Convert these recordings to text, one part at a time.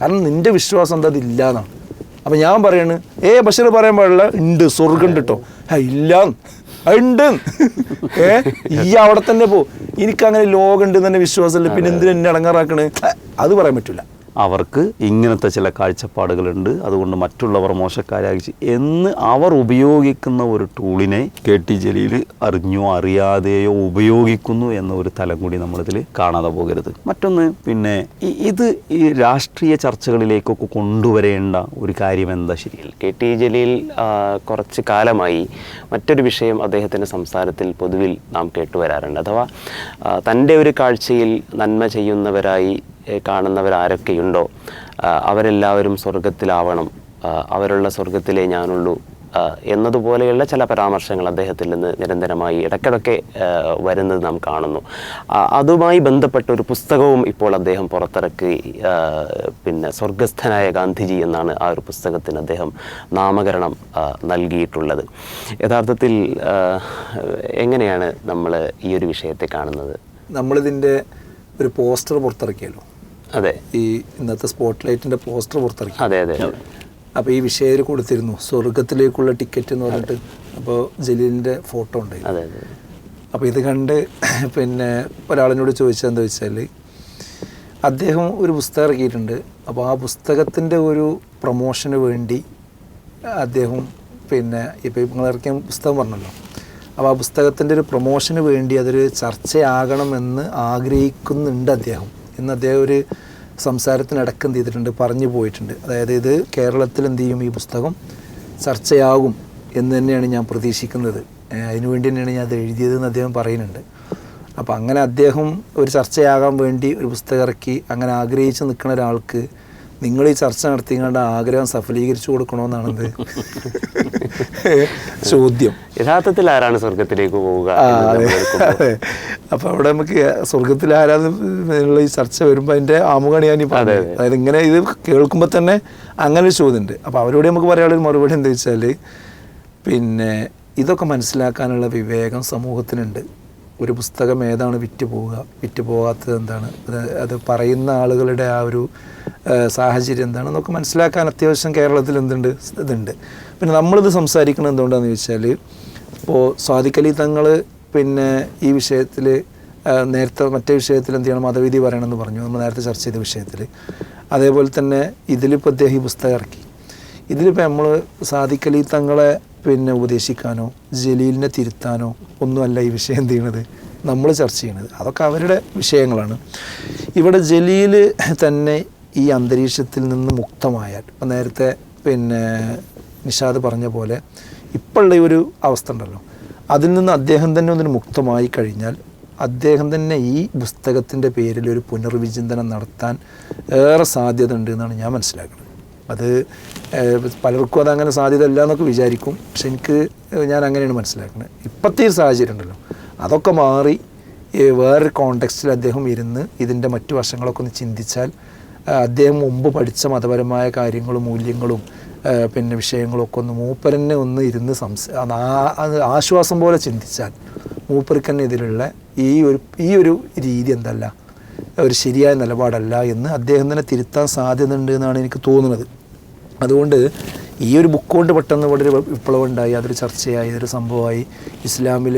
കാരണം നിന്റെ വിശ്വാസം എന്താ? അതില്ലാന്നാണ്. അപ്പം ഞാൻ പറയാണ് ഏ ബഷീർ പറയാൻ പാടില്ല. ഉണ്ട് സ്വർഗം ഉണ്ട് കേട്ടോ ഇല്ല. ഉണ്ട്. ഏ ഈ അവിടെ തന്നെ പോ. എനിക്കങ്ങനെ ലോകം ഉണ്ട് തന്നെ വിശ്വാസമില്ല. പിന്നെ എന്തിനാ എന്നെ അടങ്ങാറാക്കണേ അത് പറയാൻ പറ്റില്ല അവർക്ക് ഇങ്ങനത്തെ ചില കാഴ്ചപ്പാടുകളുണ്ട്. അതുകൊണ്ട് മറ്റുള്ളവർ മോശക്കാരായി എന്ന് അവർ ഉപയോഗിക്കുന്ന ഒരു ടൂളിനെ കെ ടി ജലീൽ അറിഞ്ഞോ അറിയാതെയോ ഉപയോഗിക്കുന്നു എന്ന ഒരു തലം കൂടി നമ്മളിതിൽ കാണാതെ പോകരുത്. മറ്റൊന്ന് പിന്നെ ഇത് ഈ രാഷ്ട്രീയ ചർച്ചകളിലേക്കൊക്കെ കൊണ്ടുവരേണ്ട ഒരു കാര്യം എന്താ ശരിയല്ല കെ ടി ജലീൽ കുറച്ച് കാലമായി മറ്റൊരു വിഷയം അദ്ദേഹത്തിന്റെ സംസാരത്തിൽ പൊതുവിൽ നാം കേട്ടുവരാറുണ്ട്. അഥവാ തന്റെ ഒരു കാഴ്ചയിൽ നന്മ ചെയ്യുന്നവരായി കാണുന്നവരാരൊക്കെയുണ്ടോ? അവരെല്ലാവരും സ്വർഗത്തിലാവണം അവരുള്ള സ്വർഗത്തിലേ ഞാനുള്ളൂ. എന്നതുപോലെയുള്ള ചില പരാമർശങ്ങൾ അദ്ദേഹത്തിൽ നിന്ന് നിരന്തരമായി ഇടയ്ക്കിടയ്ക്ക് വരുന്നത് നാം കാണുന്നു. അതുമായി ബന്ധപ്പെട്ട ഒരു പുസ്തകവും ഇപ്പോൾ അദ്ദേഹം പുറത്തിറക്കി. പിന്നെ സ്വർഗസ്ഥനായ ഗാന്ധിജി എന്നാണ് ആ ഒരു പുസ്തകത്തിന് അദ്ദേഹം നാമകരണം നൽകിയിട്ടുള്ളത്. യഥാർത്ഥത്തിൽ എങ്ങനെയാണ് നമ്മൾ ഈ ഒരു വിഷയത്തെ കാണുന്നത്? നമ്മളിതിന്റെ ഒരു പോസ്റ്റർ പുറത്തിറക്കിയല്ലോ. അതെ. ഈ ഇന്നത്തെ സ്പോട്ട് ലൈറ്റിന്റെ പോസ്റ്റർ പുറത്തിറക്കി. അതെ അതെ അപ്പോൾ ഈ വിഷയം കൊടുത്തിരുന്നു. സ്വർഗത്തിലേക്കുള്ള ടിക്കറ്റ് എന്ന് പറഞ്ഞിട്ട് അപ്പോൾ ജലീലിന്റെ ഫോട്ടോ ഉണ്ട്. അതെ അതെ അപ്പോൾ ഇത് കണ്ട് പിന്നെ ഒരാളിനോട് ചോദിച്ചത് എന്താ വെച്ചാൽ അദ്ദേഹം ഒരു പുസ്തകം ഇറക്കിയിട്ടുണ്ട്. അപ്പോൾ ആ പുസ്തകത്തിന്റെ ഒരു പ്രൊമോഷന് വേണ്ടി അദ്ദേഹം പിന്നെ ഇപ്പോൾ നിങ്ങൾ ഇറക്കിയ പുസ്തകം പറഞ്ഞല്ലോ. അപ്പോൾ ആ പുസ്തകത്തിന്റെ ഒരു പ്രൊമോഷന് വേണ്ടി അതൊരു ചർച്ചയാകണമെന്ന് ആഗ്രഹിക്കുന്നുണ്ട് അദ്ദേഹം. എന്ന് അദ്ദേഹം ഒരു സംസാരത്തിനിടക്ക് എന്ത് ചെയ്തിട്ടുണ്ട് പറഞ്ഞു പോയിട്ടുണ്ട്. അതായത് ഇത് കേരളത്തിൽ എന്ത് ചെയ്യും? ഈ പുസ്തകം ചർച്ചയാകും എന്ന് തന്നെയാണ് ഞാൻ പ്രതീക്ഷിക്കുന്നത്. അതിനുവേണ്ടി തന്നെയാണ് ഞാൻ അത് എഴുതിയതെന്ന് അദ്ദേഹം പറയുന്നുണ്ട്. അപ്പോൾ അങ്ങനെ അദ്ദേഹം ഒരു ചർച്ചയാകാൻ വേണ്ടി ഒരു പുസ്തകം ഇറക്കി അങ്ങനെ ആഗ്രഹിച്ച് നിൽക്കുന്ന ഒരാൾക്ക് നിങ്ങൾ ഈ ചർച്ച നടത്തിങ്ങളുടെ ആഗ്രഹം സഫലീകരിച്ചു കൊടുക്കണമെന്നാണ് എന്ത് ചോദ്യം. യഥാർത്ഥത്തിൽ ആരാണ് സ്വർഗത്തിലേക്ക് പോവുക അപ്പൊ അവിടെ നമുക്ക് സ്വർഗത്തിൽ ആരാന്ന് ഈ ചർച്ച വരുമ്പോൾ അതിന്റെ ആമുഖമാണ് ഞാൻ ഈ പറഞ്ഞത്. അതായത് ഇങ്ങനെ ഇത് കേൾക്കുമ്പോൾ തന്നെ അങ്ങനെ ഒരു ചോദ്യമുണ്ട്. അപ്പോൾ അവരോട് നമുക്ക് പറയാനുള്ള മറുപടി എന്താ വെച്ചാൽ പിന്നെ ഇതൊക്കെ മനസ്സിലാക്കാനുള്ള വിവേകം സമൂഹത്തിനുണ്ട്. ഒരു പുസ്തകം ഏതാണ് വിറ്റ് പോവുക? വിറ്റ് പോകാത്തത് എന്താണ്? അത് അത് പറയുന്ന ആളുകളുടെ ആ ഒരു സാഹചര്യം എന്താണ്? നമുക്ക് മനസ്സിലാക്കാൻ അത്യാവശ്യം കേരളത്തിൽ എന്തുണ്ട്? ഇതുണ്ട്. പിന്നെ നമ്മളിത് സംസാരിക്കുന്നത് എന്തുകൊണ്ടാണെന്ന് ചോദിച്ചാൽ ഇപ്പോൾ സ്വാദിക്കലി തങ്ങൾ പിന്നെ ഈ വിഷയത്തിൽ നേരത്തെ മറ്റേ വിഷയത്തിൽ എന്ത് ചെയ്യണം? മതവിധി പറയണമെന്ന് പറഞ്ഞു. നമ്മൾ നേരത്തെ ചർച്ച ചെയ്ത വിഷയത്തിൽ അതേപോലെ തന്നെ ഇതിലിപ്പോൾ അദ്ദേഹം ഈ പുസ്തകം ഇറക്കി. ഇതിലിപ്പോൾ നമ്മൾ സാധിക്കലി തങ്ങളെ പിന്നെ ഉപദേശിക്കാനോ ജലീലിനെ തിരുത്താനോ ഒന്നുമല്ല ഈ വിഷയം എന്ത് ചെയ്യണത്? നമ്മൾ ചർച്ച ചെയ്യണത്. അതൊക്കെ അവരുടെ വിഷയങ്ങളാണ്. ഇവിടെ ജലീൽ തന്നെ ഈ അന്തരീക്ഷത്തിൽ നിന്ന് മുക്തമായാൽ ഇപ്പം നേരത്തെ പിന്നെ നിഷാദ് പറഞ്ഞ പോലെ ഇപ്പോഴുള്ള ഒരു അവസ്ഥ ഉണ്ടല്ലോ. അതിൽ നിന്ന് അദ്ദേഹം തന്നെ ഒന്നിന് മുക്തമായി കഴിഞ്ഞാൽ അദ്ദേഹം തന്നെ ഈ പുസ്തകത്തിന്റെ പേരിൽ ഒരു പുനർവിചിന്തനം നടത്താൻ ഏറെ സാധ്യത ഉണ്ട് എന്നാണ് ഞാൻ മനസ്സിലാക്കുന്നത്. അത് പലർക്കും അതങ്ങനെ സാധ്യത ഇല്ല എന്നൊക്കെ വിചാരിക്കും. പക്ഷെ എനിക്ക് ഞാൻ അങ്ങനെയാണ് മനസ്സിലാക്കുന്നത്. ഇപ്പോഴത്തെ ഒരു സാഹചര്യം ഉണ്ടല്ലോ. അതൊക്കെ മാറി വേറൊരു കോണ്ടെക്സ്റ്റിൽ അദ്ദേഹം ഇരുന്ന് ഇതിന്റെ മറ്റു വശങ്ങളൊക്കെ ഒന്ന് ചിന്തിച്ചാൽ അദ്ദേഹം മുമ്പ് പഠിച്ച മതപരമായ കാര്യങ്ങളും മൂല്യങ്ങളും പിന്നെ വിഷയങ്ങളും ഒക്കെ ഒന്ന് മൂപ്പരനെ ഒന്ന് ഇരുന്ന് സംസ ആശ്വാസം പോലെ ചിന്തിച്ചാൽ മൂപ്പർക്ക് തന്നെ ഇതിലുള്ള ഈ ഒരു ഈ ഒരു രീതി എന്തല്ല ഒരു ശരിയായ നിലപാടല്ല എന്ന് അദ്ദേഹം തന്നെ തിരുത്താൻ സാധ്യതയുണ്ട് എന്നാണ് എനിക്ക് തോന്നുന്നത്. അതുകൊണ്ട് ഈ ഒരു ബുക്ക് കൊണ്ട് പെട്ടെന്ന് ഇവിടെ ഒരു വിപ്ലവം ഉണ്ടായി അതൊരു ചർച്ചയായി അതൊരു സംഭവമായി. ഇസ്ലാമിൽ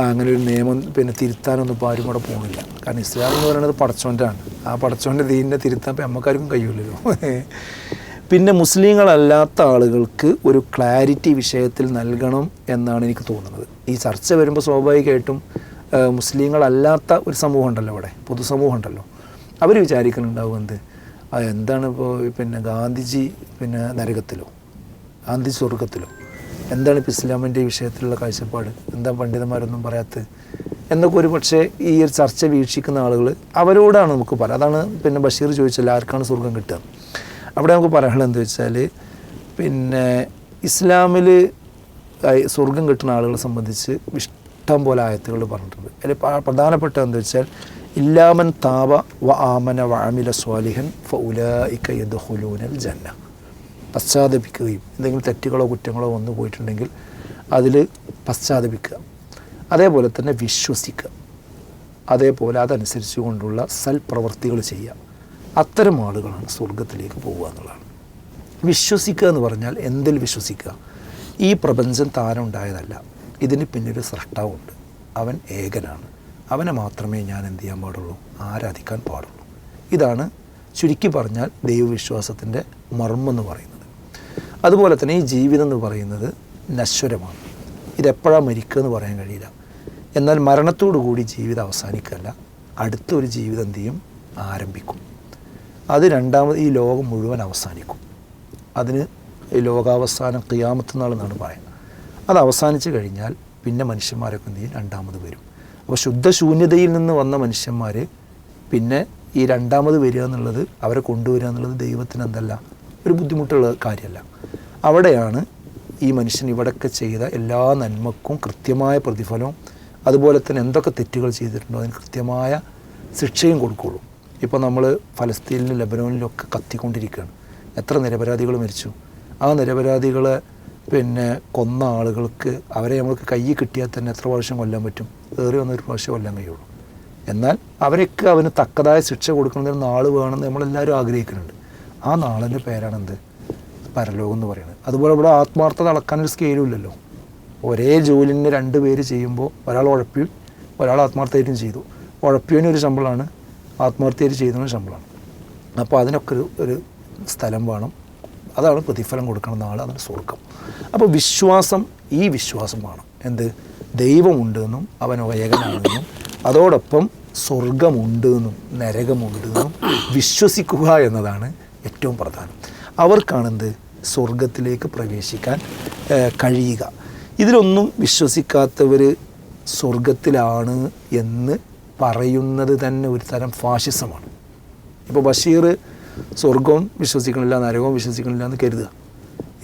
അങ്ങനെ ഒരു നിയമം പിന്നെ തിരുത്താനൊന്നും ഇപ്പോൾ ആരും കൂടെ പോകുന്നില്ല കാരണം ഇസ്ലാം എന്ന് പറയുന്നത് പടച്ചോന്റെയാണ്. ആ പടച്ചോന്റെ ദീനിനെ തിരുത്താൻ ഇപ്പം നമ്മൾക്കാർക്കും കഴിയില്ലല്ലോ പിന്നെ മുസ്ലിങ്ങളല്ലാത്ത ആളുകൾക്ക് ഒരു ക്ലാരിറ്റി വിഷയത്തിൽ നൽകണം എന്നാണ് എനിക്ക് തോന്നുന്നത്. ഈ ചർച്ച വരുമ്പോൾ സ്വാഭാവികമായിട്ടും മുസ്ലിങ്ങളല്ലാത്ത ഒരു സമൂഹം ഉണ്ടല്ലോ ഇവിടെ പൊതുസമൂഹം ഉണ്ടല്ലോ അവർ വിചാരിക്കുന്നുണ്ടാവും എന്ത്? എന്താണ് ഇപ്പോൾ പിന്നെ ഗാന്ധിജി പിന്നെ നരകത്തിലോ? ഗാന്ധി സ്വർഗത്തിലോ? എന്താണ് ഇപ്പോൾ ഇസ്ലാമിന്റെ വിഷയത്തിലുള്ള കാഴ്ചപ്പാട്? എന്താ പണ്ഡിതന്മാരൊന്നും പറയാത്തത്? എന്നൊക്കെ ഒരു പക്ഷേ ഈ ഒരു ചർച്ച വീക്ഷിക്കുന്ന ആളുകൾ അവരോടാണ് നമുക്ക് പറയാം. അതാണ് പിന്നെ ബഷീർ ചോദിച്ചല്ലോ ആർക്കാണ് സ്വർഗം കിട്ടുക? അവിടെ നമുക്ക് പറയാനുള്ളത് എന്താ വെച്ചാൽ പിന്നെ ഇസ്ലാമിൽ സ്വർഗം കിട്ടുന്ന ആളുകളെ സംബന്ധിച്ച് ഇഷ്ടം പോലെ ആയത്തുകൾ പറഞ്ഞിട്ടുണ്ട്. അതിൽ പ്രധാനപ്പെട്ട എന്താ വെച്ചാൽ ഇല്ലാമൻ താവ വ ആമന വാമില സ്വാലിഹൻ ഫ യദ്ഖുലൂനൽ ജന്ന. പശ്ചാത്തപിക്കുകയും എന്തെങ്കിലും തെറ്റുകളോ കുറ്റങ്ങളോ വന്നു പോയിട്ടുണ്ടെങ്കിൽ അതിൽ പശ്ചാത്തപിക്കുക. അതേപോലെ തന്നെ വിശ്വസിക്കുക. അതേപോലെ അതനുസരിച്ച് കൊണ്ടുള്ള സൽപ്രവർത്തികൾ ചെയ്യുക. അത്തരം ആളുകളാണ് സ്വർഗത്തിലേക്ക് പോവുക എന്നുള്ളതാണ്. വിശ്വസിക്കുക എന്ന് പറഞ്ഞാൽ എന്തിൽ വിശ്വസിക്കുക? ഈ പ്രപഞ്ചം താനുണ്ടായതല്ല. ഇതിന് പിന്നൊരു സൃഷ്ടാവുണ്ട്. അവൻ ഏകനാണ്. അവനെ മാത്രമേ ഞാൻ എന്ത് ചെയ്യാൻ പാടുള്ളൂ? ആരാധിക്കാൻ പാടുള്ളൂ. ഇതാണ് ചുരുക്കി പറഞ്ഞാൽ ദൈവവിശ്വാസത്തിന്റെ മർമ്മം എന്ന് പറയുന്നത്. അതുപോലെ തന്നെ ഈ ജീവിതം എന്ന് പറയുന്നത് നശ്വരമാണ്. ഇതെപ്പോഴാണ് മരിക്കുക എന്ന് പറയാൻ കഴിയില്ല. എന്നാൽ മരണത്തോടു കൂടി ജീവിതം അവസാനിക്കല്ല അടുത്തൊരു ജീവിതം എന്ത് ചെയ്യും? ആരംഭിക്കും. അത് രണ്ടാമത് ഈ ലോകം മുഴുവൻ അവസാനിക്കും. അതിന് ലോകാവസാനം നാൾ എന്നാണ് പറയുന്നത്. അത് അവസാനിച്ചു കഴിഞ്ഞാൽ പിന്നെ മനുഷ്യന്മാരൊക്കെ എന്ത് ചെയ്യും? രണ്ടാമത് വരും. അപ്പോൾ ശുദ്ധശൂന്യതയിൽ നിന്ന് വന്ന മനുഷ്യന്മാർ പിന്നെ ഈ രണ്ടാമത് വരിക എന്നുള്ളത് അവരെ കൊണ്ടുവരിക എന്നുള്ളത് ദൈവത്തിന് എന്തല്ല ഒരു ബുദ്ധിമുട്ടുള്ള കാര്യമല്ല. അവിടെയാണ് ഈ മനുഷ്യൻ ഇവിടെയൊക്കെ ചെയ്ത എല്ലാ നന്മക്കും കൃത്യമായ പ്രതിഫലവും അതുപോലെ തന്നെ എന്തൊക്കെ തെറ്റുകൾ ചെയ്തിട്ടുണ്ടോ അതിന് കൃത്യമായ ശിക്ഷയും കൊടുക്കുള്ളൂ. ഇപ്പോൾ നമ്മൾ ഫലസ്തീനിലും ലബനോനിലും ഒക്കെ കത്തിക്കൊണ്ടിരിക്കുകയാണ്. എത്ര നിരപരാധികൾ മരിച്ചു? ആ നിരപരാധികളെ പിന്നെ കൊന്ന ആളുകൾക്ക് അവരെ നമ്മൾക്ക് കൈ കിട്ടിയാൽ തന്നെ എത്ര പ്രാവശ്യം കൊല്ലാൻ പറ്റും? ഏറി വന്ന ഒരു പ്രാവശ്യം കൊല്ലാൻ കഴിയുള്ളൂ. എന്നാൽ അവരൊക്കെ അവന് തക്കതായ ശിക്ഷ കൊടുക്കുന്നതിന് നാൾ വേണമെന്ന് നമ്മളെല്ലാവരും ആഗ്രഹിക്കുന്നുണ്ട്. ആ നാളിന്റെ പേരാണെന്ത്? പരലോകം എന്ന് പറയുന്നത്. അതുപോലെ ഇവിടെ ആത്മാർത്ഥത അളക്കാനൊരു സ്കെയിലും ഇല്ലല്ലോ. ഒരേ ജോലിന് രണ്ട് പേര് ചെയ്യുമ്പോൾ ഒരാൾ ഉഴപ്പി ഒരാൾ ആത്മാർത്ഥമായിട്ടും ചെയ്തു. ഉഴപ്പിയതിന് ഒരു ശമ്പളമാണ് ആത്മാർത്ഥമായിട്ട് ചെയ്തതിന് ശമ്പളമാണ്. അപ്പോൾ അതിനൊക്കെ ഒരു ഒരു സ്ഥലം വേണം. അതാണ് പ്രതിഫലം കൊടുക്കണം നാളെ അതിന് സ്വർഗം അപ്പോൾ വിശ്വാസം ഈ വിശ്വാസം വേണം. എന്ത്? ദൈവമുണ്ടെന്നും അവൻ ഏകനാണെന്നും അതോടൊപ്പം സ്വർഗമുണ്ട് എന്നും നരകമുണ്ട് എന്നും വിശ്വസിക്കുക എന്നതാണ് ഏറ്റവും പ്രധാനം. അവർക്കാണെന്ത്? സ്വർഗത്തിലേക്ക് പ്രവേശിക്കാൻ കഴിയുക. ഇതിലൊന്നും വിശ്വസിക്കാത്തവർ സ്വർഗത്തിലാണ് എന്ന് പറയുന്നത് തന്നെ ഒരു തരം ഫാഷിസമാണ്. ഇപ്പോൾ ബഷീർ സ്വർഗവും വിശ്വസിക്കണില്ല നരകവും വിശ്വസിക്കണില്ല എന്ന് കരുതുക.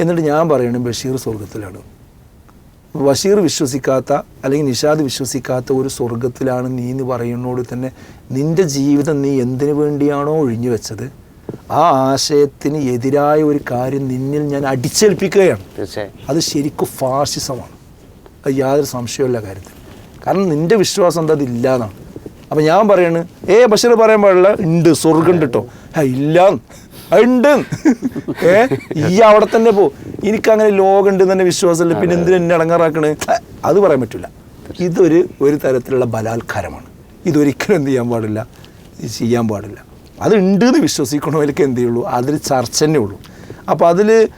എന്നിട്ട് ഞാൻ പറയണം ബഷീർ സ്വർഗത്തിലാണ്. ബഷീർ വിശ്വസിക്കാത്ത അല്ലെങ്കിൽ നിഷാദ് വിശ്വസിക്കാത്ത ഒരു സ്വർഗത്തിലാണ് നീ എന്ന് പറയുന്നതോട് തന്നെ നിന്റെ ജീവിതം നീ എന്തിനു വേണ്ടിയാണോ ഒഴിഞ്ഞു വെച്ചത്? ആ ആശയത്തിന് എതിരായ ഒരു കാര്യം നിന്നിൽ ഞാൻ അടിച്ചേൽപ്പിക്കുകയാണ്. അത് ശരിക്കും ഫാസിസമാണ്. അത് യാതൊരു സംശയമില്ല കാര്യത്തിൽ. കാരണം നിന്റെ വിശ്വാസം എന്താ? അതില്ല എന്നാണ് അപ്പം ഞാൻ പറയുന്നത് ഏ ബഷീർ പറയാൻ പാടില്ല? ഉണ്ട് സ്വർഗം ഉണ്ട് കേട്ടോ ഇല്ല ഉണ്ട്. ഏ? ഈ അവിടെ തന്നെ പോ. എനിക്കങ്ങനെ ലോകം ഉണ്ട് തന്നെ വിശ്വാസമില്ല. പിന്നെ എന്തിനു എന്നെ അടങ്ങാറാക്കണ്? അത് പറയാൻ പറ്റില്ല. ഇതൊരു ഒരു തരത്തിലുള്ള ബലാത്കാരമാണ്. ഇതൊരിക്കലും എന്ത് ചെയ്യാൻ പാടില്ല. ഇത് ചെയ്യാൻ പാടില്ല. അത് ഉണ്ട് എന്ന് വിശ്വസിക്കണവർക്ക് എന്ത് ചെയ്യുള്ളൂ? അതിൽ ചർച്ച തന്നെ ഉള്ളൂ. അപ്പോൾ അതിൽ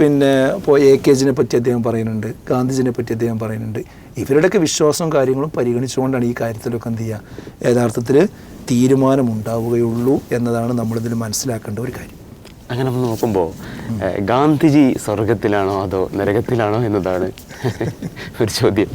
പിന്നെ ഇപ്പോൾ എ കെ ജിനെ പറ്റി അദ്ദേഹം പറയുന്നുണ്ട്. ഗാന്ധിജിനെ പറ്റി അദ്ദേഹം പറയുന്നുണ്ട്. ഇവരുടെയൊക്കെ വിശ്വാസവും കാര്യങ്ങളും പരിഗണിച്ചുകൊണ്ടാണ് ഈ കാര്യത്തിലൊക്കെ എന്ത് ചെയ്യുക? യഥാർത്ഥത്തിൽ തീരുമാനമുണ്ടാവുകയുള്ളൂ എന്നതാണ് നമ്മളിതിൽ മനസ്സിലാക്കേണ്ട ഒരു കാര്യം. അങ്ങനെ നമ്മൾ നോക്കുമ്പോൾ ഗാന്ധിജി സ്വർഗത്തിലാണോ അതോ നരകത്തിലാണോ എന്നതാണ് ഒരു ചോദ്യം.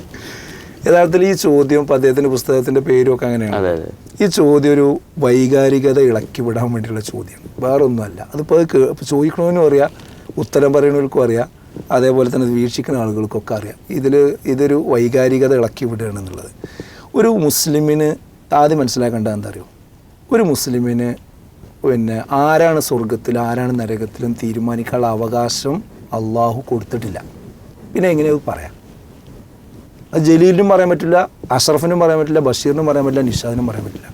യഥാർത്ഥത്തിൽ ഈ ചോദ്യം ഇപ്പം അദ്ദേഹത്തിന്റെ പുസ്തകത്തിന്റെ പേരും ഒക്കെ അങ്ങനെയാണ്. അതെ അതെ. ഈ ചോദ്യം ഒരു വൈകാരികത ഇളക്കി വിടാൻ വേണ്ടിയുള്ള ചോദ്യമാണ് വേറൊന്നുമല്ല. അതിപ്പോൾ അത് ചോദിക്കണമെന്നും അറിയാം ഉത്തരം പറയണവർക്കും അറിയാം. അതേപോലെ തന്നെ വീക്ഷിക്കുന്ന ആളുകൾക്കൊക്കെ അറിയാം. ഇതിൽ ഇതൊരു വൈകാരികത ഇളക്കി വിടുകയാണ് എന്നുള്ളത്. ഒരു മുസ്ലിമിന് ആദ്യം മനസ്സിലാക്കേണ്ടത് എന്താ അറിയോ? ഒരു മുസ്ലിമിന് പിന്നെ ആരാണ് സ്വർഗത്തിൽ ആരാണ് നരകത്തിലും തീരുമാനിക്കാനുള്ള അവകാശം അള്ളാഹു കൊടുത്തിട്ടില്ല. പിന്നെ എങ്ങനെ അത് പറയാം? അത് ജലീലിനും പറയാൻ പറ്റില്ല അഷറഫിനും പറയാൻ പറ്റില്ല ബഷീറിനും പറയാൻ പറ്റില്ല നിഷാദിനും പറയാൻ പറ്റില്ല.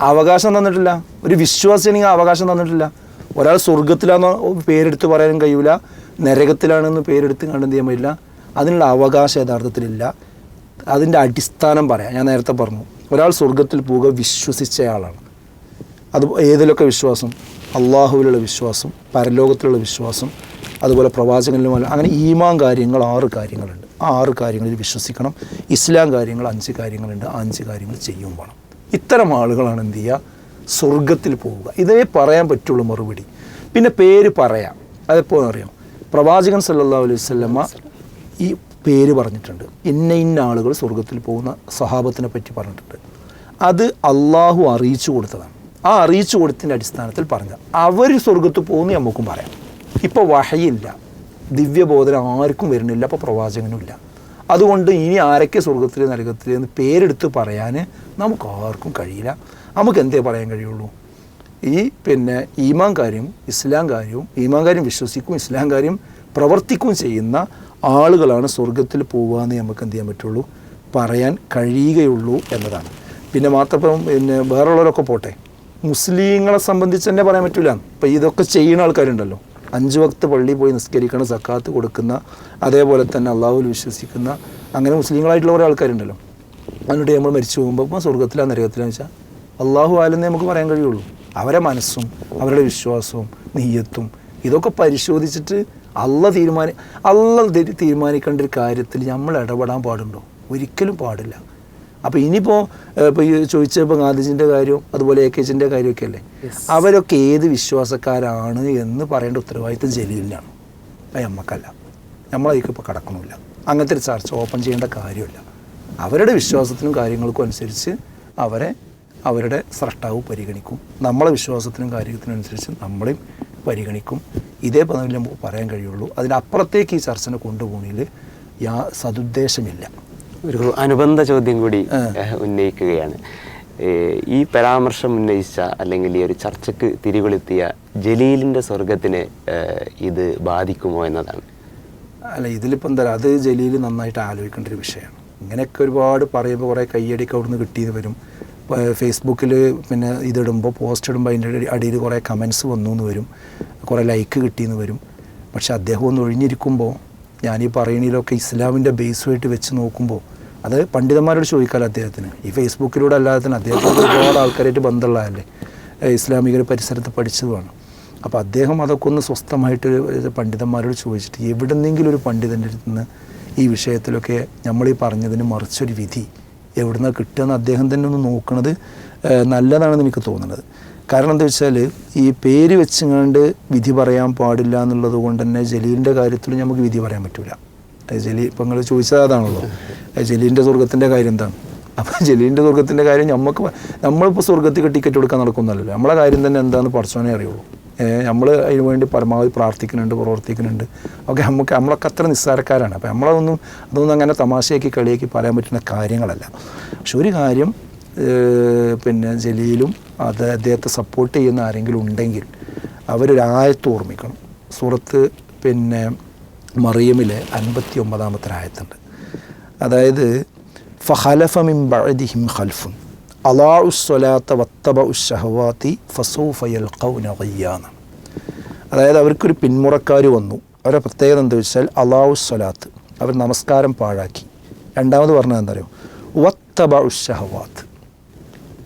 അവകാശം തന്നിട്ടില്ല. ഒരു വിശ്വാസിയാണെങ്കിൽ അവകാശം തന്നിട്ടില്ല. ഒരാൾ സ്വർഗത്തിലാന്ന് പേരെടുത്ത് പറയാനും കഴിയൂല നരകത്തിലാണെന്ന് പേരെടുത്ത് കണ്ട് എന്ത് ചെയ്യാൻ പറ്റില്ല. അതിനുള്ള അവകാശം യഥാർത്ഥത്തിലില്ല അതിന്റെ അടിസ്ഥാനം പറയാം. ഞാൻ നേരത്തെ പറഞ്ഞു ഒരാൾ സ്വർഗത്തിൽ പോവുക വിശ്വസിച്ചയാളാണ് അത് ഏതിലൊക്കെ വിശ്വാസം? അള്ളാഹുവിലുള്ള വിശ്വാസം പരലോകത്തിലുള്ള വിശ്വാസം അതുപോലെ പ്രവാചകനിലും അങ്ങനെ ഈമാൻ കാര്യങ്ങൾ ആറ് കാര്യങ്ങളുണ്ട്. ആ ആറ് കാര്യങ്ങളിൽ വിശ്വസിക്കണം. ഇസ്ലാം കാര്യങ്ങൾ അഞ്ച് കാര്യങ്ങളുണ്ട്. അഞ്ച് കാര്യങ്ങൾ ചെയ്യും വേണം. ഇത്തരം ആളുകളാണ് എന്ത് ചെയ്യുക? സ്വർഗത്തിൽ പോവുക. ഇതേ പറയാൻ പറ്റുള്ളൂ മറുപടി. പിന്നെ പേര് പറയാം. അതെപ്പോൾ അറിയാം? പ്രവാചകൻ സല്ലാ അലൈഹി വസല്ലമ ഈ പേര് പറഞ്ഞിട്ടുണ്ട്. ഇന്ന ഇന്ന ആളുകൾ സ്വർഗത്തിൽ പോകുന്ന സഹാബത്തിനെ പറ്റി പറഞ്ഞിട്ടുണ്ട്. അത് അള്ളാഹു അറിയിച്ചു കൊടുത്തതാണ്. ആ അറിയിച്ചു കൊടുത്തതിന്റെ അടിസ്ഥാനത്തിൽ പറഞ്ഞ അവർ സ്വർഗത്ത് പോകുന്നു നമുക്കും പറയാം. ഇപ്പോൾ വഹയില്ല. ദിവ്യബോധനം ആർക്കും വരുന്നില്ല അപ്പോൾ പ്രവാചകനും ഇല്ല. അതുകൊണ്ട് ഇനി ആരൊക്കെ സ്വർഗത്തിൽ നരകത്തിൽ എന്ന് പേരെടുത്ത് പറയാൻ നമുക്ക് ആർക്കും കഴിയില്ല. നമുക്ക് എന്തേ പറയാൻ കഴിയുള്ളൂ? ഈ പിന്നെ ഈമാൻ കാര്യം ഇസ്ലാം കാര്യവും ഈമാൻ കാര്യം വിശ്വസിക്കും ഇസ്ലാം കാര്യം പ്രവർത്തിക്കുകയും ചെയ്യുന്ന ആളുകളാണ് സ്വർഗത്തിൽ പോവുക എന്ന് നമുക്ക് എന്ത് ചെയ്യാൻ പറ്റുള്ളൂ? പറയാൻ കഴിയുകയുള്ളൂ എന്നതാണ്. പിന്നെ മാത്രം പിന്നെ വേറുള്ളവരൊക്കെ പോട്ടെ. മുസ്ലിങ്ങളെ സംബന്ധിച്ച് തന്നെ പറയാൻ പറ്റില്ല ഇപ്പം ഇതൊക്കെ ചെയ്യുന്ന ആൾക്കാരുണ്ടല്ലോ. അഞ്ച് വക്ത് പള്ളി പോയി നിസ്കരിക്കുന്ന സക്കാത്ത് കൊടുക്കുന്ന അതേപോലെ തന്നെ അള്ളാഹുൽ വിശ്വസിക്കുന്ന അങ്ങനെ മുസ്ലിങ്ങളായിട്ടുള്ള കുറേ ആൾക്കാരുണ്ടല്ലോ. എന്നിട്ട് നമ്മൾ മരിച്ചു പോകുമ്പോൾ ഇപ്പോൾ സ്വർഗത്തിലാ നരകത്തിലാന്ന് വെച്ചാൽ അള്ളാഹു ആലെന്നേ നമുക്ക് പറയാൻ കഴിയുള്ളൂ. അവരെ മനസ്സും അവരുടെ വിശ്വാസവും നീയത്തും ഇതൊക്കെ പരിശോധിച്ചിട്ട് അല്ല തീരുമാനി അല്ല തീരുമാനിക്കേണ്ട ഒരു കാര്യത്തിൽ നമ്മൾ ഇടപെടാൻ പാടുണ്ടോ? ഒരിക്കലും പാടില്ല. അപ്പോൾ ഇനിയിപ്പോൾ ഇപ്പോൾ ഈ ചോദിച്ചപ്പോൾ ഗാന്ധിജിന്റെ കാര്യവും അതുപോലെ എ കെ ജിന്റെ കാര്യമൊക്കെ അല്ലേ അവരൊക്കെ ഏത് വിശ്വാസക്കാരാണ് എന്ന് പറയേണ്ട ഉത്തരവാദിത്വം ജലീലിനാണ്. അപ്പം നമ്മക്കല്ല. നമ്മളതിലേക്ക് ഇപ്പോൾ കടക്കണമില്ല. അങ്ങനത്തെ ഒരു ചർച്ച ഓപ്പൺ ചെയ്യേണ്ട കാര്യമില്ല. അവരുടെ വിശ്വാസത്തിനും കാര്യങ്ങൾക്കും അനുസരിച്ച് അവരെ അവരുടെ സ്രഷ്ടാവ് പരിഗണിക്കും. നമ്മളെ വിശ്വാസത്തിനും കാര്യത്തിനും അനുസരിച്ച് നമ്മളെയും പരിഗണിക്കും. ഇതേ പദവിൽ നമുക്ക് പറയാൻ കഴിയുള്ളൂ. അതിനപ്പുറത്തേക്ക് ഈ ചർച്ചനെ കൊണ്ടുപോകണതിൽ യാ സതുദ്ദേശമില്ല. ഒരു അനുബന്ധ ചോദ്യം കൂടി ഉന്നയിക്കുകയാണ്. ഈ പരാമർശം ഉന്നയിച്ച അല്ലെങ്കിൽ ഈ ഒരു ചർച്ചയ്ക്ക് തിരികൊളുത്തിയ ജലീലിന്റെ സ്വർഗത്തിന് ഇത് ബാധിക്കുമോ എന്നതാണ്? അല്ല ഇതിലിപ്പോൾ എന്താ അത് ജലീൽ നന്നായിട്ട് ആലോചിക്കേണ്ട ഒരു വിഷയമാണ്. ഇങ്ങനെയൊക്കെ ഒരുപാട് പറയുമ്പോൾ കുറേ കയ്യടിക്ക് അവിടുന്ന് കിട്ടിയത് വരും. ഫേസ്ബുക്കിൽ പിന്നെ ഇതിടുമ്പോൾ പോസ്റ്റ് ഇടുമ്പോൾ അതിന്റെ അടിയിൽ കുറേ കമൻസ് വന്നു എന്ന് വരും. കുറേ ലൈക്ക് കിട്ടിയെന്ന് വരും. പക്ഷെ അദ്ദേഹം ഒന്ന് ഒഴിഞ്ഞിരിക്കുമ്പോൾ ഞാൻ ഈ പറയുന്നതിലൊക്കെ ഇസ്ലാമിന്റെ ബേസുമായിട്ട് വെച്ച് നോക്കുമ്പോൾ അത് പണ്ഡിതന്മാരോട് ചോദിക്കാമല്ലോ അദ്ദേഹത്തിന്? ഈ ഫേസ്ബുക്കിലൂടെ അല്ലാതെ തന്നെ അദ്ദേഹത്തിന് ഒരുപാട് ആൾക്കാരായിട്ട് ബന്ധമുള്ളതല്ലേ? ഇസ്ലാമിക പരിസരത്ത് പഠിച്ചതുമാണ് അപ്പോൾ അദ്ദേഹം അതൊക്കെ ഒന്ന് സ്വസ്ഥമായിട്ട് പണ്ഡിതന്മാരോട് ചോദിച്ചിട്ട് എവിടെന്നെങ്കിലും ഒരു പണ്ഡിതന്റെ അടുത്ത് നിന്ന് ഈ വിഷയത്തിലൊക്കെ നമ്മൾ ഈ പറഞ്ഞതിന് മറിച്ചൊരു വിധി എവിടുന്ന കിട്ടുകയെന്ന് അദ്ദേഹം തന്നെ ഒന്ന് നോക്കുന്നത് നല്ലതാണെന്ന് എനിക്ക് തോന്നുന്നത് കാരണം എന്താ വെച്ചാൽ ഈ പേര് വെച്ചുകൊണ്ട് വിധി പറയാൻ പാടില്ല എന്നുള്ളത് കൊണ്ട് തന്നെ ജലീലിന്റെ കാര്യത്തിൽ നമുക്ക് വിധി പറയാൻ പറ്റില്ല ജലീൽ ഇപ്പം നിങ്ങൾ ചോദിച്ചത് അതാണല്ലോ. ജലീലിന്റെ സ്വർഗത്തിന്റെ കാര്യം എന്താണ്? അപ്പം ജലീലിന്റെ സ്വർഗത്തിന്റെ കാര്യം നമുക്ക് നമ്മളിപ്പോൾ സ്വർഗത്തിൽ ടിക്കറ്റ് കൊടുക്കാൻ നടക്കുന്നല്ലോ നമ്മളെ കാര്യം തന്നെ എന്താണെന്ന് പഠിച്ചോനെ അറിയുള്ളൂ. നമ്മൾ അതിനു വേണ്ടി പരമാവധി പ്രാർത്ഥിക്കുന്നുണ്ട് പ്രവർത്തിക്കുന്നുണ്ട്. ഒക്കെ നമുക്ക് നമ്മളൊക്കെ അത്ര നിസ്സാരക്കാരാണ്. അപ്പോൾ നമ്മളതൊന്നും അതൊന്നും അങ്ങനെ തമാശയാക്കി കളിയാക്കി പറയാൻ പറ്റുന്ന കാര്യങ്ങളല്ല. പക്ഷെ ഒരു കാര്യം പിന്നെ ജലീലും അത് അദ്ദേഹത്തെ സപ്പോർട്ട് ചെയ്യുന്ന ആരെങ്കിലും ഉണ്ടെങ്കിൽ അവരൊരു ആയത്ത് ഓർമ്മിക്കണം. സുഹൃത്ത് പിന്നെ മറിയമിലെ അൻപത്തി ഒമ്പതാമത്തെ ആയത്തുണ്ട്. അതായത് ഫഹലഫമിം ബഅദിഹിം ഖൽഫുൻ അളാഉ സ്വലാത്ത വത്തബ ഉഷഹവാത്തി ഫസോ യൽഖൗന ഗയ്യാന അതായത് അവർക്കൊരു പിന്മുറക്കാർ വന്നു. അവരുടെ പ്രത്യേകത എന്താ വെച്ചാൽ അലാ സ്വലാത്ത് അവർ നമസ്കാരം പാഴാക്കി. രണ്ടാമത് പറഞ്ഞത് എന്താ പറയുക വത്തബ ഉഷഹവാത്ത്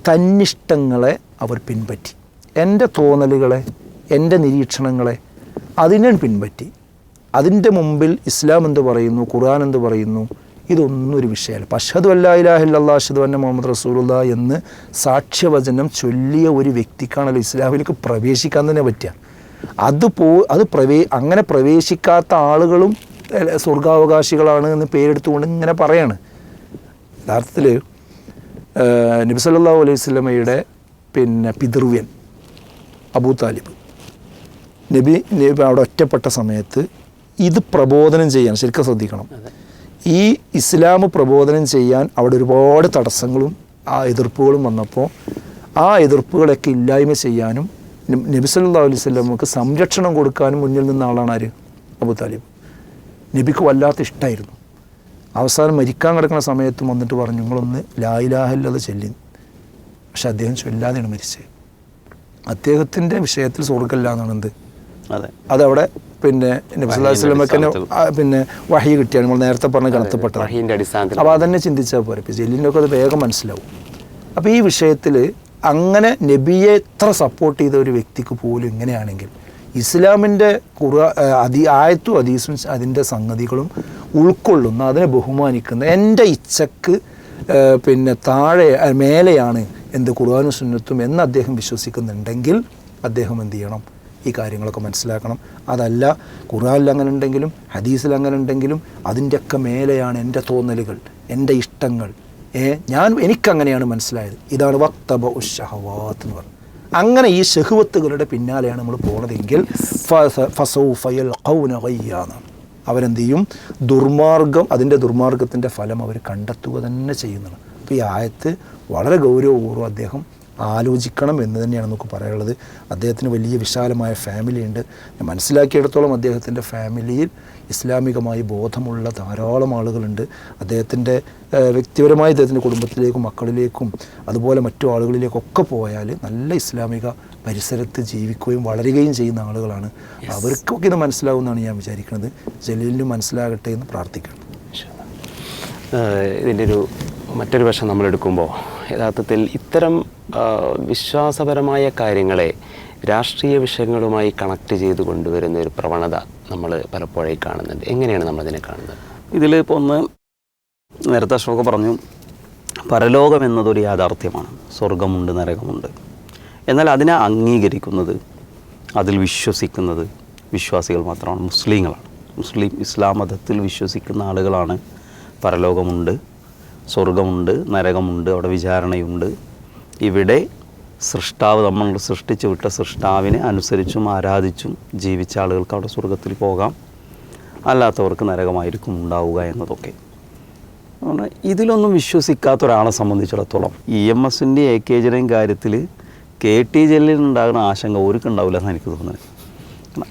തന്നിഷ്ടങ്ങളെ അവർ പിൻപറ്റി. എന്റെ തോന്നലുകളെ എന്റെ നിരീക്ഷണങ്ങളെ അതിനെ പിൻപറ്റി. അതിന്റെ മുമ്പിൽ ഇസ്ലാം എന്ത് പറയുന്നു ഖുർആൻ എന്ത് പറയുന്നു ഇതൊന്നും ഒരു വിഷയമല്ല. പഷദു അല്ലാഹില്ലാ അഷദ് അന്ന മുഹമ്മദ് റസൂലുള്ള എന്ന് സാക്ഷ്യവചനം ചൊല്ലിയ ഒരു വ്യക്തിക്കാണല്ലോ ഇസ്ലാമിലേക്ക് പ്രവേശിക്കാൻ തന്നെ പറ്റുക. അത് പോ അത് പ്രവേ അങ്ങനെ പ്രവേശിക്കാത്ത ആളുകളും സ്വർഗാവകാശികളാണ് എന്ന് പേരെടുത്തുകൊണ്ട് ഇങ്ങനെ പറയാണ്. യഥാർത്ഥത്തിൽ നബി സല്ലല്ലാഹു അലൈഹി സ്വലമയുടെ പിന്നെ പിതൃവ്യൻ അബൂ താലിബ്. നബി നബി അവിടെ ഒറ്റപ്പെട്ട സമയത്ത് ഇത് പ്രബോധനം ചെയ്യാൻ ശരിക്കും ശ്രദ്ധിക്കണം. ഈ ഇസ്ലാം പ്രബോധനം ചെയ്യാൻ അവിടെ ഒരുപാട് തടസ്സങ്ങളും ആ എതിർപ്പുകളും വന്നപ്പോൾ ആ എതിർപ്പുകളൊക്കെ ഇല്ലായ്മ ചെയ്യാനും നബി- സല്ലാ അലൈഹി സ്വലമുക്ക് സംരക്ഷണം കൊടുക്കാനും മുന്നിൽ നിന്ന ആളാണ് ആര്? Abu Talib. നബിക്ക് വല്ലാത്ത ഇഷ്ടമായിരുന്നു അവസാനം മരിക്കാൻ കിടക്കുന്ന സമയത്തും വന്നിട്ട് പറഞ്ഞു നിങ്ങളൊന്ന് ലായിലാഹല്ലത് ചൊല്ലി. പക്ഷെ അദ്ദേഹം ചൊല്ലാതെയാണ് മരിച്ചത്. അദ്ദേഹത്തിന്റെ വിഷയത്തിൽ സ്വർഗമില്ല എന്നാണ് എന്ത് അതെ. അതവിടെ പിന്നെ. ആ, പിന്നെ വഹി കിട്ടിയാണ്. നമ്മൾ നേരത്തെ പറഞ്ഞ കണത്തപ്പെട്ട വഹീന്റെ അടിസ്ഥാനത്തിൽ അപ്പോൾ അതന്നെ ചിന്തിച്ചാൽ പോരെ. ഇപ്പോൾ ജെല്ലിന്റെയൊക്കെ അത് വേഗം മനസ്സിലാവും. അപ്പോൾ ഈ വിഷയത്തിൽ അങ്ങനെ നബിയെ എത്ര സപ്പോർട്ട് ചെയ്ത ഒരു വ്യക്തിക്ക് പോലും ഇങ്ങനെയാണെങ്കിൽ ഇസ്ലാമിന്റെ കുറ അതി ആയത്തും അതീസും അതിന്റെ സംഗതികളും ഉൾക്കൊള്ളുന്ന അതിനെ ബഹുമാനിക്കുന്ന എന്റെ ഇച്ഛക്ക് പിന്നെ താഴെ മേലെയാണ് എന്ത് ഖുർആാനും സുന്നത്തും എന്ന് അദ്ദേഹം വിശ്വസിക്കുന്നുണ്ടെങ്കിൽ അദ്ദേഹം എന്ത് ചെയ്യണം? ഈ കാര്യങ്ങളൊക്കെ മനസ്സിലാക്കണം. അതല്ല ഖുർആനിൽ അങ്ങനെ ഉണ്ടെങ്കിലും ഹദീസിൽ അങ്ങനെ ഉണ്ടെങ്കിലും അതിന്റെയൊക്കെ മേലെയാണ് എന്റെ തോന്നലുകൾ എന്റെ ഇഷ്ടങ്ങൾ. ഏ ഞാൻ എനിക്കങ്ങനെയാണ് മനസ്സിലായത്. ഇതാണ് വക്തബ ഉഷഹവാത്ത് എന്ന് പറഞ്ഞത് അങ്ങനെ ഈ ഷെഹുവത്തുകളുടെ പിന്നാലെയാണ് നമ്മൾ പോണതെങ്കിൽ ഫസൗ ഫയൽ യൽഖൗന ഗയ്യാന്നാണ് അവരെന്ത് ചെയ്യും ദുർമാർഗം അതിന്റെ ദുർമാർഗത്തിന്റെ ഫലം അവർ കണ്ടെത്തുക തന്നെ ചെയ്യുന്നതാണ് അപ്പോൾ ഈ ആയത്ത് വളരെ ഗൗരവപൂർവം അദ്ദേഹം ആലോചിക്കണം എന്ന് തന്നെയാണ് നമുക്ക് പറയാനുള്ളത്. അദ്ദേഹത്തിന് വലിയ വിശാലമായ ഫാമിലി ഉണ്ട്. മനസ്സിലാക്കിയിടത്തോളം അദ്ദേഹത്തിന്റെ ഫാമിലിയിൽ ഇസ്ലാമികമായി ബോധമുള്ള ധാരാളം ആളുകളുണ്ട്. അദ്ദേഹത്തിന്റെ വ്യക്തിപരമായ അദ്ദേഹത്തിന്റെ കുടുംബത്തിലേക്കും മക്കളിലേക്കും അതുപോലെ മറ്റു ആളുകളിലേക്കൊക്കെ പോയാൽ നല്ല ഇസ്ലാമിക പരിസരത്ത് ജീവിക്കുകയും വളരുകയും ചെയ്യുന്ന ആളുകളാണ്. അവർക്കൊക്കെ ഇത് മനസ്സിലാവുമെന്നാണ് ഞാൻ വിചാരിക്കുന്നത്. ജലീലിനും മനസ്സിലാകട്ടെ എന്ന് പ്രാർത്ഥിക്കണം ഇതിന്റെ ഒരു മറ്റൊരു വശം നമ്മൾ എടുക്കുമ്പോൾ യഥാർത്ഥത്തിൽ ഇത്തരം വിശ്വാസപരമായ കാര്യങ്ങളെ രാഷ്ട്രീയ വിഷയങ്ങളുമായി കണക്ട് ചെയ്ത് കൊണ്ടുവരുന്ന ഒരു പ്രവണത നമ്മൾ പലപ്പോഴായി കാണുന്നുണ്ട്. എങ്ങനെയാണ് നമ്മളതിനെ കാണുന്നത്? ഇതിൽ ഇപ്പോൾ ഒന്ന് നേരത്തെ അശോക പറഞ്ഞു പരലോകം എന്നതൊരു യാഥാർത്ഥ്യമാണ്. സ്വർഗമുണ്ട് നരകമുണ്ട്. എന്നാൽ അതിനെ അംഗീകരിക്കുന്നത് അതിൽ വിശ്വസിക്കുന്നത് വിശ്വാസികൾ മാത്രമാണ് മുസ്ലിങ്ങളാണ്. മുസ്ലിം ഇസ്ലാം മതത്തിൽ വിശ്വസിക്കുന്ന ആളുകളാണ് പരലോകമുണ്ട് സ്വർഗമുണ്ട് നരകമുണ്ട് അവിടെ വിചാരണയുണ്ട്. ഇവിടെ സൃഷ്ടാവ് നമ്മൾ സൃഷ്ടിച്ചു വിട്ട സൃഷ്ടാവിനെ അനുസരിച്ചും ആരാധിച്ചും ജീവിച്ച ആളുകൾക്ക് അവിടെ സ്വർഗത്തിൽ പോകാം. അല്ലാത്തവർക്ക് നരകമായിരിക്കും ഉണ്ടാവുക എന്നതൊക്കെ. അതുകൊണ്ട് ഇതിലൊന്നും വിശ്വസിക്കാത്ത ഒരാളെ സംബന്ധിച്ചിടത്തോളം ഇ എം എസിന്റെ എ കെ ജിയുടെയും കാര്യത്തിൽ കെ ടി ജെല്ലിൽ ഉണ്ടാകുന്ന ആശങ്ക അവർക്ക് ഉണ്ടാവില്ല എന്നാണ് എനിക്ക് തോന്നുന്നത്.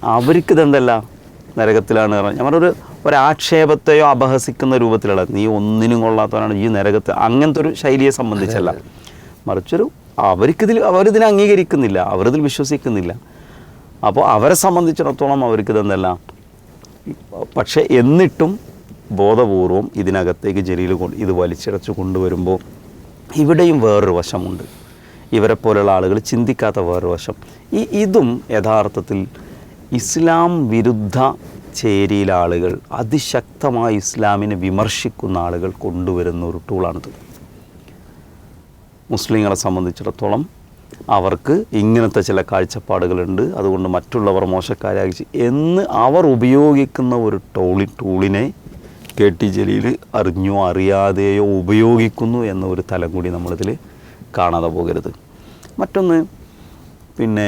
അവർക്ക് ഇതെന്തല്ല? നരകത്തിലാണ് ഞാൻ പറഞ്ഞൊരു ഒരാക്ഷേപത്തെയോ അപഹസിക്കുന്ന രൂപത്തിലുള്ള നീ ഒന്നിനും കൊള്ളാത്തവനാണ് ഈ നരകത്ത്. അങ്ങനത്തെ ഒരു ശൈലിയെ സംബന്ധിച്ചല്ല. മറിച്ചൊരു അവർക്കിതിൽ അവരിതിനെ അംഗീകരിക്കുന്നില്ല അവരിതിൽ വിശ്വസിക്കുന്നില്ല. അപ്പോൾ അവരെ സംബന്ധിച്ചിടത്തോളം അവർക്കിതെന്തല്ല പക്ഷേ എന്നിട്ടും ബോധപൂർവം ഇതിനകത്തേക്ക് ജലീൽ കൊണ്ട് ഇത് വലിച്ചിടച്ച് കൊണ്ടുവരുമ്പോൾ ഇവിടെയും വേറൊരു വശമുണ്ട്. ഇവരെ പോലെയുള്ള ആളുകൾ ചിന്തിക്കാത്ത വേറൊരു വശം. ഈ ഇതും യഥാർത്ഥത്തിൽ ഇസ്ലാം വിരുദ്ധ ചേരിയിലെ ആളുകൾ അതിശക്തമായി ഇസ്ലാമിനെ വിമർശിക്കുന്ന ആളുകൾ കൊണ്ടുവരുന്ന ഒരു ടൂളാണിത് മുസ്ലിങ്ങളെ സംബന്ധിച്ചിടത്തോളം അവർക്ക് ഇങ്ങനത്തെ ചില കാഴ്ചപ്പാടുകളുണ്ട്. അതുകൊണ്ട് മറ്റുള്ളവർ മോശക്കാരായി എന്ന് അവർ ഉപയോഗിക്കുന്ന ഒരു ടോളി ടൂളിനെ കെ ടി ജലീൽ അറിഞ്ഞോ അറിയാതെയോ ഉപയോഗിക്കുന്നു എന്ന ഒരു തലം കൂടി നമ്മളിതിൽ കാണാതെ പോകരുത്. മറ്റൊന്ന് പിന്നെ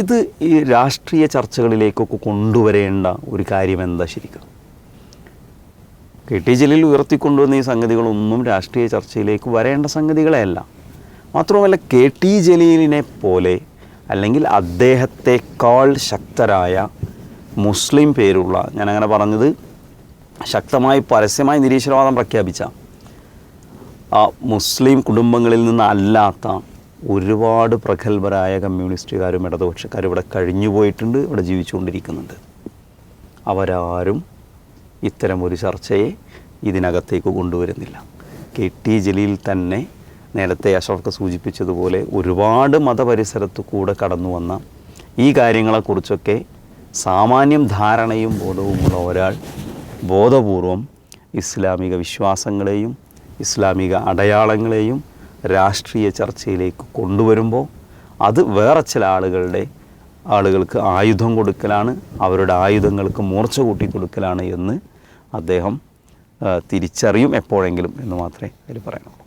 ഇത് ഈ രാഷ്ട്രീയ ചർച്ചകളിലേക്കൊക്കെ കൊണ്ടുവരേണ്ട ഒരു കാര്യം എന്താ ശരിക്കും? കെ ടി ജലീൽ ഉയർത്തിക്കൊണ്ടുവന്ന ഈ സംഗതികളൊന്നും രാഷ്ട്രീയ ചർച്ചയിലേക്ക് വരേണ്ട സംഗതികളെ അല്ല. മാത്രവുമല്ല കെ ടി ജലീലിനെ പോലെ അല്ലെങ്കിൽ അദ്ദേഹത്തെക്കാൾ ശക്തരായ മുസ്ലിം പേരുള്ള ഞാനങ്ങനെ പറഞ്ഞത് ശക്തമായി പരസ്യമായി നിരീശ്വരവാദം പ്രഖ്യാപിച്ച ആ മുസ്ലിം കുടുംബങ്ങളിൽ നിന്നല്ലാത്ത ഒരുപാട് പ്രഗത്ഭരായ കമ്മ്യൂണിസ്റ്റുകാരും ഇടതുപക്ഷക്കാരും ഇവിടെ കഴിഞ്ഞു പോയിട്ടുണ്ട് ഇവിടെ ജീവിച്ചുകൊണ്ടിരിക്കുന്നുണ്ട്. അവരാരും ഇത്തരം ഒരു ചർച്ചയെ ഇതിനകത്തേക്ക് കൊണ്ടുവരുന്നില്ല. കെ ടി ജലീൽ തന്നെ നേരത്തെ അഷറഫ് സൂചിപ്പിച്ചതുപോലെ ഒരുപാട് മതപരിസരത്ത് കൂടെ കടന്നു വന്ന ഈ കാര്യങ്ങളെക്കുറിച്ചൊക്കെ സാമാന്യം ധാരണയും ബോധവുമുള്ള ഒരാൾ ബോധപൂർവം ഇസ്ലാമിക വിശ്വാസങ്ങളെയും ഇസ്ലാമിക അടയാളങ്ങളെയും രാഷ്ട്രീയ ചർച്ചയിലേക്ക് കൊണ്ടുവരുമ്പോൾ അത് വേറെ ചില ആളുകളുടെ ആളുകൾക്ക് ആയുധം കൊടുക്കലാണ് അവരുടെ ആയുധങ്ങൾക്ക് മൂർച്ച കൂട്ടി കൊടുക്കലാണ് എന്ന് അദ്ദേഹം തിരിച്ചറിയും എപ്പോഴെങ്കിലും എന്ന് മാത്രമേ അതിൽ പറയാനുള്ളൂ.